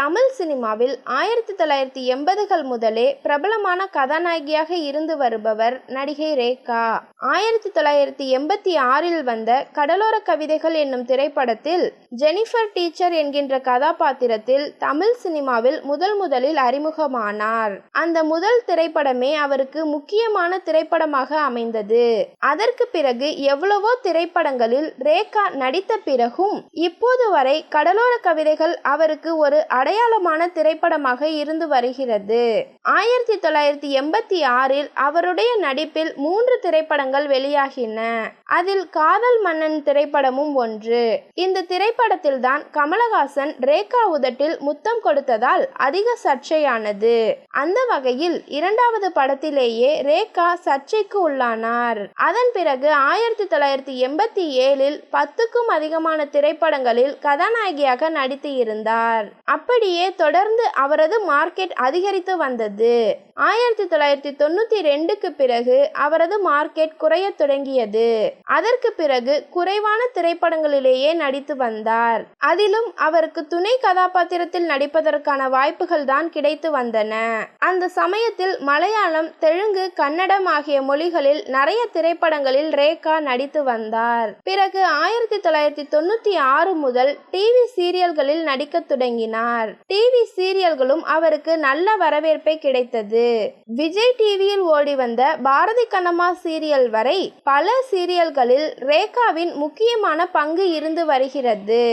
தமிழ் சினிமாவில் ஆயிரத்தி தொள்ளாயிரத்தி எண்பதுகள் முதலே பிரபலமான கதாநாயகியாக இருந்து வருபவர் நடிகை ரேகா. ஆயிரத்தி தொள்ளாயிரத்தி எண்பத்தி ஆறில் வந்த கடலோர கவிதைகள் என்னும் திரைப்படத்தில் ஜெனிஃபர் டீச்சர் என்கின்ற கதாபாத்திரத்தில் தமிழ் சினிமாவில் முதல் முதலில் அறிமுகமானார். அந்த முதல் திரைப்படமே அவருக்கு முக்கியமான திரைப்படமாக அமைந்தது. அதற்கு பிறகு எவ்வளவோ திரைப்படங்களில் ரேகா நடித்த பிறகும் இப்போது வரை கடலோர கவிதைகள் அவருக்கு ஒரு அடையாளமான திரைப்படமாக இருந்து வருகிறது. ஆயிரத்தி தொள்ளாயிரத்தி எண்பத்தி ஆறில் அவருடைய நடிப்பில் மூன்று திரைப்படங்கள் வெளியாகின. அதில் காதல் மன்னன் திரைப்படமும் ஒன்று. இந்த திரைப்படத்தில் தான் கமலஹாசன் ரேகா உதட்டில் முத்தம் கொடுத்ததால் அதிக சர்ச்சையானது. அந்த வகையில் இரண்டாவது படத்திலேயே ரேகா சர்ச்சைக்கு உள்ளானார். அதன் பிறகு ஆயிரத்தி தொள்ளாயிரத்தி எண்பத்தி ஏழில் பத்துக்கும் அதிகமான திரைப்படங்களில் கதாநாயகியாக நடித்து இருந்தார். அப்படியே தொடர்ந்து அவரது மார்க்கெட் அதிகரித்து வந்தது. ஆயிரத்தி தொள்ளாயிரத்தி தொண்ணூத்தி ரெண்டுக்கு பிறகு அவரது மார்க்கெட் குறைய தொடங்கியது. அதற்கு பிறகு குறைவான திரைப்படங்களிலேயே நடித்து வந்தார். அதிலும் அவருக்கு துணை கதாபாத்திரத்தில் நடிப்பதற்கான வாய்ப்புகள் தான் கிடைத்து வந்தன. அந்த சமயத்தில் மலையாளம் தெலுங்கு கன்னடம் ஆகிய மொழிகளில் நிறைய திரைப்படங்களில் ரேகா நடித்து வந்தார். பிறகு ஆயிரத்தி தொள்ளாயிரத்தி தொண்ணூத்தி ஆறு முதல் டிவி சீரியல்களில் நடிக்க தொடங்கினார். டிவி சீரியல்களும் அவருக்கு நல்ல வரவேற்பை கிடைத்தது. விஜய் டிவியில் ஓடி வந்த பாரதி கண்ணம்மா சீரியல் வரை பல சீரியல்களில் ரேகாவின் முக்கியமான பங்கு இருந்து வருகிறது.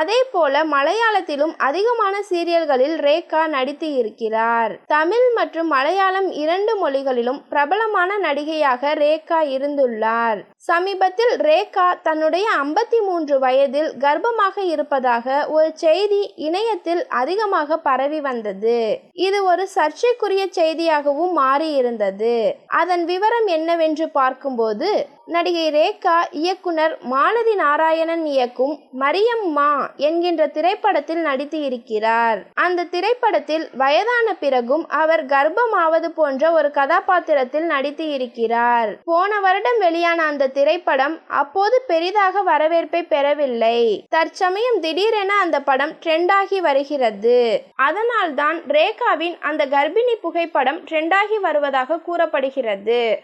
அதே போல மலையாளத்திலும் அதிகமான சீரியல்களில் ரேகா நடித்து இருக்கிறார். தமிழ் மற்றும் மலையாளம் இரண்டு மொழிகளிலும் பிரபலமான நடிகையாக ரேகா இருந்துள்ளார். சமீபத்தில் ரேகா தன்னுடைய ஐம்பத்தி மூன்று வயதில் கர்ப்பமாக இருப்பதாக ஒரு செய்தி இணையத்தில் அதிகமாக பரவி வந்தது. இது ஒரு சர்ச்சைக்குரிய செய்தியாகவும் மாறியிருந்தது. அதன் விவரம் என்னவென்று பார்க்கும்போது நடிகை ரேகா இயக்குனர் மாலதி நாராயணன் இயக்கும் மரியம்மா என்கின்ற திரைப்படத்தில் நடித்து இருக்கிறார் அந்த திரைப்படத்தில் வயதான பிறகும் அவர் கர்ப்பமாவது போன்ற ஒரு கதாபாத்திரத்தில் நடித்து இருக்கிறார் போன வருடம் வெளியான அந்த திரைப்படம் அப்போது பெரிதாக வரவேற்பை பெறவில்லை. தற்சமயம் திடீரென அந்த படம் ட்ரெண்டாகி வருகிறது. அதனால்தான் ரேகாவின் அந்த கர்ப்பிணி புகைப்படம் ட்ரெண்டாகி வருவதாக கூறப்படுகிறது.